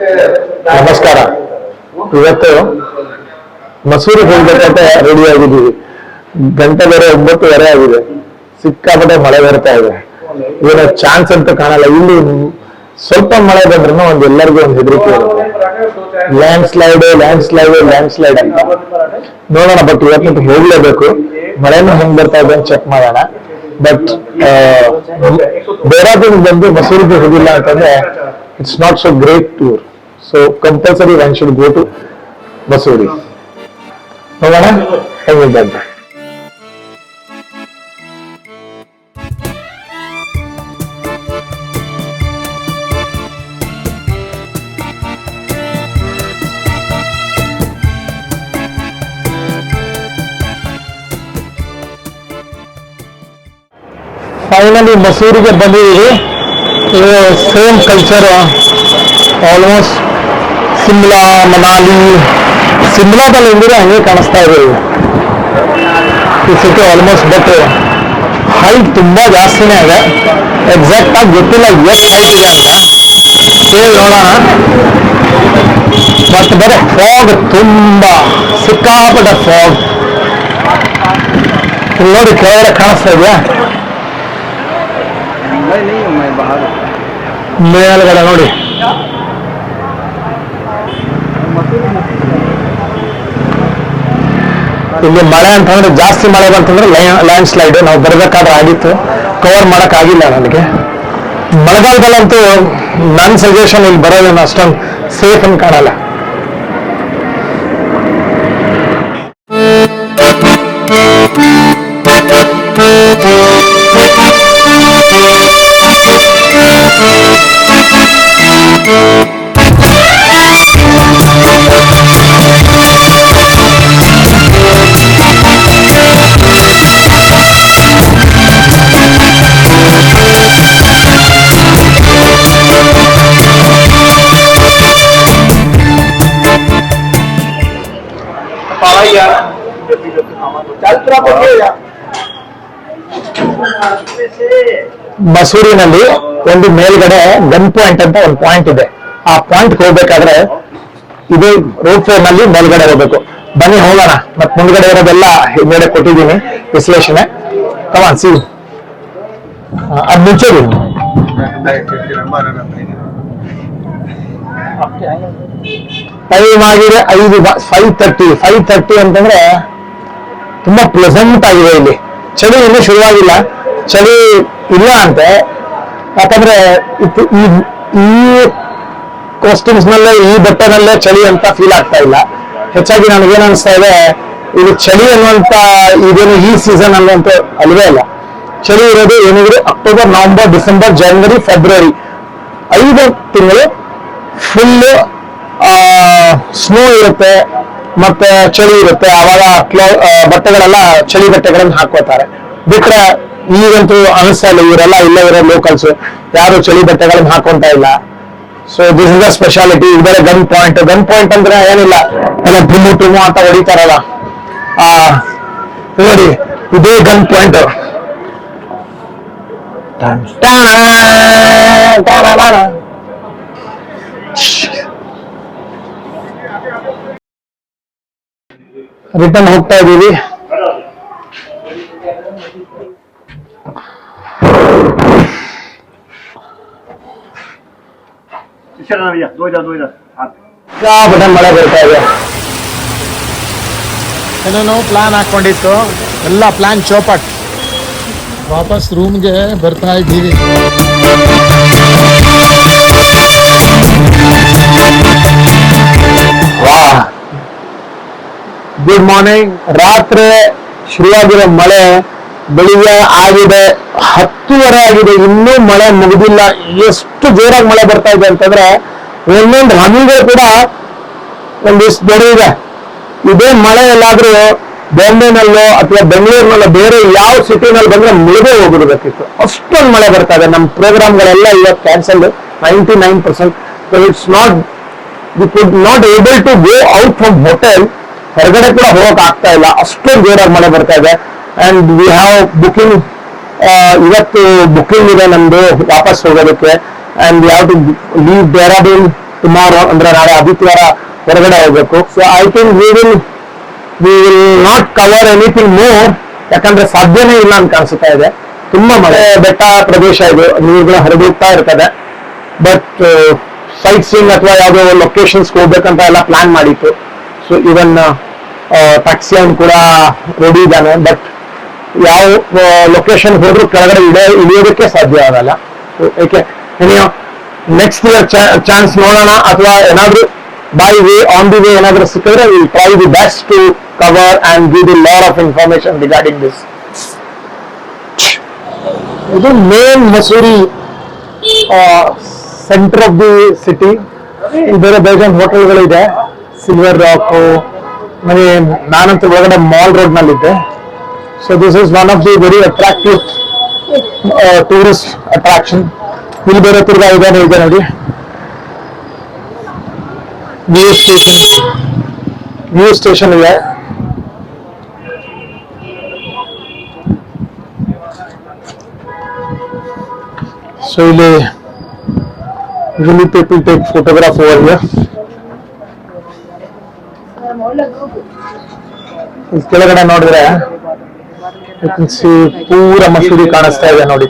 ನಮಸ್ಕಾರ. ಇವತ್ತು ಮಸೂರಿ ಹೋಗ್ಬೇಕಂತ ರೆಡಿ ಆಗಿದ್ದೀವಿ. ಗಂಟೆ ಬೇರೆ ಒಂಬತ್ತುವರೆ ಆಗಿದೆ. ಸಿಕ್ಕಾಪಟ್ಟೆ ಮಳೆ ಬರ್ತಾ ಇದೆ. ಏನೋ ಚಾನ್ಸ್ ಅಂತ ಕಾಣಲ್ಲ. ಇಲ್ಲಿ ಸ್ವಲ್ಪ ಮಳೆ ಬಂದ್ರೂ ಒಂದ್ ಎಲ್ಲರಿಗೂ ಒಂದು ಹೆದರಿಕೆ landslide landslide landslide ಅಂತ. ನೋಡೋಣ ಬಟ್ ಇವತ್ತು ಹೋಗ್ಲೇಬೇಕು. ಮಳೆನೂ ಹೆಂಗ್ ಬರ್ತಾ ಇದೆ ಅಂತ ಚೆಕ್ ಮಾಡೋಣ. ಬಟ್ ದೇಹರಾದೂನ್ ಬಂದು ಮಸೂರಿಗೆ ಹೋಗಿಲ್ಲ ಅಂತಂದ್ರೆ it's not so great tour so compulsory one should go to Mussoorie ನೋಡೋಣ ಹೆಂಗಿದೆ ಅಂತ ಫೈನಲಿ ಮಸೂರಿಗೆ ಬಂದಿದ್ದೀವಿ ಇದು same culture almost Shimla Manali. ಸಿಮ್ಲಾದಲ್ಲಿ ಹೆಂಗಿದ್ರೆ ಹಂಗೆ ಕಾಣಿಸ್ತಾ ಇದೆ. ಈ ಸಿಟಿ ಆಲ್ಮೋಸ್ಟ್ ಬಟ್ ಹೈಟ್ ತುಂಬಾ ಜಾಸ್ತಿನೇ ಇದೆ. ಎಕ್ಸಾಕ್ಟ್ ಆಗಿ ಗೊತ್ತಿಲ್ಲ ಎಷ್ಟು ಹೈಟ್ ಇದೆ ಅಂತ. ಕೇಳಿ ನೋಡೋಣ. ಬಟ್ ಬರೀ ಫಾಗ್ ತುಂಬಾ, ಸಿಕ್ಕಾಪಟ್ಟ ಫಾಗ್ ನೋಡಿ ಕೆಳಗಡೆ ಕಾಣಿಸ್ತಾ ಇದೆಯಾ? ಮೇಲ್ಗಡೆ ನೋಡಿ. ಇಲ್ಲಿ ಮಳೆ ಅಂತಂದ್ರೆ ಜಾಸ್ತಿ ಮಳೆ ಬಂತಂದ್ರೆ ಲ್ಯಾಂಡ್ ಸ್ಲೈಡ್ ನಾವು ಬರ್ಬೇಕಾದ್ರೆ ಆಗಿತ್ತು. ಕವರ್ ಮಾಡಕ್ ಆಗಿಲ್ಲ ನನಗೆ. ಮಳೆಗಾಲದಲ್ಲಂತೂ ನನ್ನ ಸಜೆಷನ್ ಇಲ್ಲಿ ಬರೋದೇನು ಅಷ್ಟೊಂದು ಸೇಫ್ ಅಂತ ಕಾಣಲ್ಲ. ಮಸೂರಿನಲ್ಲಿ ಒಂದು ಮೇಲ್ಗಡೆ ಗನ್ ಪಾಯಿಂಟ್ ಅಂತ ಒಂದು ಪಾಯಿಂಟ್ ಇದೆ. ಆ ಪಾಯಿಂಟ್ ಹೋಗ್ಬೇಕಾದ್ರೆ ಇದು ರೋಡ್ ಫೋರ್ನಲ್ಲಿ ಮೇಲ್ಗಡೆ ಹೋಗ್ಬೇಕು. ಬನ್ನಿ, ಹೋಗೋಣ. ಮತ್ ಮುಂದ್ಗಡೆ ಇರೋದೆಲ್ಲ ಹಿಂದ್ಗಡೆ ಕೊಟ್ಟಿದ್ದೀನಿ ವಿಶ್ಲೇಷಣೆ. ಕಮಾನ್ ಸಿ ಅದ್ ಮುಂಚೆದು ಟೈಮ್ ಆಗಿದೆ ಐದು ಫೈವ್ ತರ್ಟಿ ಫೈವ್ ತರ್ಟಿ ಅಂತಂದ್ರೆ ತುಂಬಾ ಪ್ಲೆಸೆಂಟ್ ಆಗಿದೆ ಇಲ್ಲಿ. ಚಳಿ ಇನ್ನೂ ಶುರುವಾಗಿಲ್ಲ. ಚಳಿ ಇಲ್ಲ ಅಂತೆ. ಯಾಕಂದ್ರೆ ಈ ಕಾಸ್ಟ್ಯೂಮ್ಸ್ ನಲ್ಲೇ, ಈ ಬಟ್ಟೆನಲ್ಲೇ ಚಳಿ ಅಂತ ಫೀಲ್ ಆಗ್ತಾ ಇಲ್ಲ. ಹೆಚ್ಚಾಗಿ ನನಗೇನು ಅನಿಸ್ತಾ ಇದೆ, ಇದು ಚಳಿ ಅನ್ನುವಂತ ಇದೇನು ಈ ಸೀಸನ್ ಅನ್ನುವಂಥ ಅಲ್ವೇ ಇಲ್ಲ. ಚಳಿ ಇರೋದು ಏನಿದ್ರೆ ಅಕ್ಟೋಬರ್ ನವೆಂಬರ್ ಡಿಸೆಂಬರ್ ಜನವರಿ ಫೆಬ್ರವರಿ ಐದು ತಿಂಗಳು ಫುಲ್ ಸ್ನೋ ಇರುತ್ತೆ, ಮತ್ತೆ ಚಳಿ ಇರುತ್ತೆ. ಆವಾಗ ಬಟ್ಟೆಗಳೆಲ್ಲ ಚಳಿ ಬಟ್ಟೆಗಳನ್ನು ಹಾಕೋತಾರೆ ಬಿಟ್ರೆ ಈಗಂತೂ ಅನಿಸ್ತಾ ಇಲ್ಲ ಇವರೆಲ್ಲ ಇಲ್ಲ ಇರೋ ಲೋಕಲ್ಸ್ ಯಾರು ಚಳಿ ಬಟ್ಟೆಗಳನ್ನ ಹಾಕೊಂತ ಇಲ್ಲ. So this is the speciality ಇದರ ಗನ್ ಪಾಯಿಂಟ್ ಗನ್ ಪಾಯಿಂಟ್ ಅಂದ್ರೆ ಏನಿಲ್ಲ. ಎಲ್ಲ ಟುಮು ಟುಮು ಅಂತ ಹೊಡಿತಾರಲ್ಲ. ಆ ನೋಡಿ ಇದೇ ಗನ್ ಪಾಯಿಂಟ್ ರಿಟರ್ನ್ ಹೋಗ್ತಾ ಇದೀವಿ. ಶರಣಯ್ಯ ಮಳೆ ಬರ್ತಾ ಇದೆ. ಏನೇನೋ ಪ್ಲಾನ್ ಹಾಕೊಂಡಿತ್ತು. ಎಲ್ಲ ಪ್ಲಾನ್ ಚೌಪಟ್. ವಾಪಸ್ ರೂಮ್ಗೆ ಬರ್ತಾ ಇದ್ದೀವಿ. ವಾಹ್ ಗುಡ್ ಮಾರ್ನಿಂಗ್ ರಾತ್ರಿ ಶುರುವಾಗಿರೋ ಮಳೆ ಬೆಳಿಗ್ಗೆ ಆಗಿದೆ, ಹತ್ತುವರೆ ಆಗಿದೆ, ಇನ್ನೂ ಮಳೆ ಮುಗಿದಿಲ್ಲ, ಎಷ್ಟು ಜೋರಾಗಿ ಮಳೆ ಬರ್ತಾ ಇದೆ ಅಂತಂದ್ರೆ, ಒಂದೊಂದು ಹನಿಗಳು ಕೂಡ ಒಂದಿಷ್ಟು ಬೆಳೆಯಿದೆ ಇದೆ. ಮಳೆ ಎಲ್ಲಾದ್ರೂ ಬಾಂಬೆನಲ್ಲೋ ಅಥವಾ ಬೆಂಗಳೂರಿನಲ್ಲೋ ಬೇರೆ ಯಾವ ಸಿಟಿನಲ್ಲಿ ಬಂದ್ರೆ ಮುಳುಗೇ ಹೋಗಿರ್ಬೇಕಿತ್ತು. ಅಷ್ಟೊಂದು ಮಳೆ ಬರ್ತಾ ಇದೆ. ನಮ್ಮ ಪ್ರೋಗ್ರಾಮ್ಗಳೆಲ್ಲ ಇವತ್ತು cancel ninety nine percent. It's not we could not able to go out from hotel ಹೊರಗಡೆ ಕೂಡ ಹೋಗಕ್ ಆಗ್ತಾ ಇಲ್ಲ. ಅಷ್ಟೊಂದು ಜೋರಾಗಿ ಮಳೆ ಬರ್ತಾ ಇದೆ. ಅಂಡ್ ವಿ ಹ್ಯಾವ್ ಬುಕಿಂಗ್ ಇವತ್ತು ಬುಕಿಂಗ್ ಇದೆ ನಮ್ದು ವಾಪಸ್ ಹೋಗೋದಕ್ಕೆ. And we have to leave Dehradun tomorrow ಅಂದ್ರೆ ನಾಳೆ ಆದಿತ್ಯವಾರ ಹೊರಗಡೆ ಹೋಗ್ಬೇಕು. So I think we will we will not cover anything more ಯಾಕಂದ್ರೆ ಸಾಧ್ಯನೇ ಇಲ್ಲ ಅಂತ ಕಾಣಿಸ್ತಾ ಇದೆ. ತುಂಬಾ ಮಳೆ, ಬೆಟ್ಟ ಪ್ರದೇಶ ಇದು, ನೀರುಗಳು ಹರಿದುತ್ತಾ ಇರ್ತದೆ. ಬಟ್ ಸೈಟ್ ಸೀನ್ ಅಥವಾ ಯಾವುದೋ ಲೊಕೇಶನ್ಸ್ ಹೋಗ್ಬೇಕಂತ ಎಲ್ಲ ಪ್ಲಾನ್ ಮಾಡಿತ್ತು. ಸೊ ಇವನ್ ಟ್ಯಾಕ್ಸಿ ಅವ್ನು ಕೂಡ ರೆಡಿ ಇದ್ದಾನೆ. ಬಟ್ ಯಾವ ಲೊಕೇಶನ್ ಹೋದ್ರು ಕೆಳಗಡೆ ಇಡ ಇಳಿಯೋದಕ್ಕೆ ಸಾಧ್ಯ ಆಗಲ್ಲ. ಏಕೆ ಏಕೆ ನೆಕ್ಸ್ಟ್ ಇಯರ್ ಚಾನ್ಸ್ ನೋಡೋಣ, ಅಥವಾ ಏನಾದ್ರೂ by way on the way ಏನಾದ್ರೂ ಸಿಕ್ಕಿದ್ರೆ will try the best to cover and give the lot of information regarding this ಇದು main Mussoorie centre of the city ಬೇರೆ ಬೇಜಾನ್ ಹೋಟೆಲ್ಗಳಿದೆ ಸಿಲ್ವರ್ ರಾಕು ನಾನಂತೂ ಒಳಗಡೆ ಮಾಲ್ ರೋಡ್ ನಲ್ಲಿದ್ದೆ. So this is one of the very attractive tourist attraction ಇಲ್ಲಿ ಬೇರೆ ತಿರ್ಗಾ ಇದೇನೆ ಇದೆ ನೋಡಿ ನ್ಯೂಸ್ ಸ್ಟೇಷನ್ ನ್ಯೂಸ್ ಸ್ಟೇಷನ್ ಇದೆ ಸೊ ಇಲ್ಲಿ usually people take photograph over here. ಇಲ್ಲಿ ಕೆಳಗಡೆ ನೋಡಿದ್ರೆ you can see ಪೂರ ಮಸೂದಿ ಕಾಣಿಸ್ತಾ ಇದೆ ನೋಡಿ.